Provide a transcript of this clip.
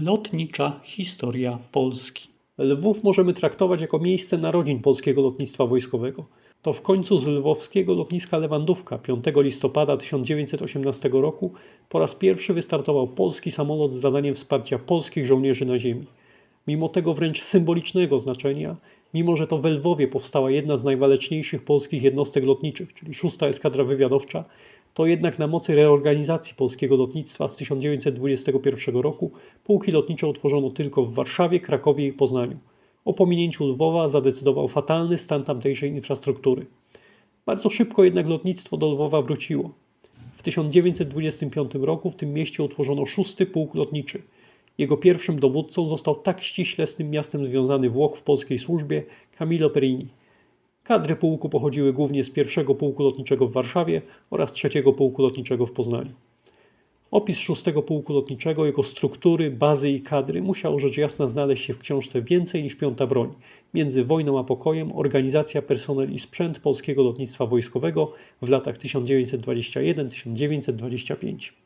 Lotnicza historia Polski. Lwów możemy traktować jako miejsce narodzin polskiego lotnictwa wojskowego. To w końcu z lwowskiego lotniska Lewandówka 5 listopada 1918 roku po raz pierwszy wystartował polski samolot z zadaniem wsparcia polskich żołnierzy na ziemi. Mimo tego wręcz symbolicznego znaczenia, mimo że to w Lwowie powstała jedna z najwaleczniejszych polskich jednostek lotniczych, czyli 6 Eskadra Wywiadowcza, to jednak na mocy reorganizacji polskiego lotnictwa z 1921 roku pułki lotnicze utworzono tylko w Warszawie, Krakowie i Poznaniu. O pominięciu Lwowa zadecydował fatalny stan tamtejszej infrastruktury. Bardzo szybko jednak lotnictwo do Lwowa wróciło. W 1925 roku w tym mieście utworzono szósty pułk lotniczy. Jego pierwszym dowódcą został tak ściśle z tym miastem związany Włoch w polskiej służbie Camillo Perini. Kadry pułku pochodziły głównie z pierwszego pułku lotniczego w Warszawie oraz trzeciego pułku lotniczego w Poznaniu. Opis szóstego pułku lotniczego, jego struktury, bazy i kadry musiał rzecz jasna znaleźć się w książce Więcej niż piąta broń. Między wojną a pokojem organizacja, personel i sprzęt polskiego lotnictwa wojskowego w latach 1921-1925.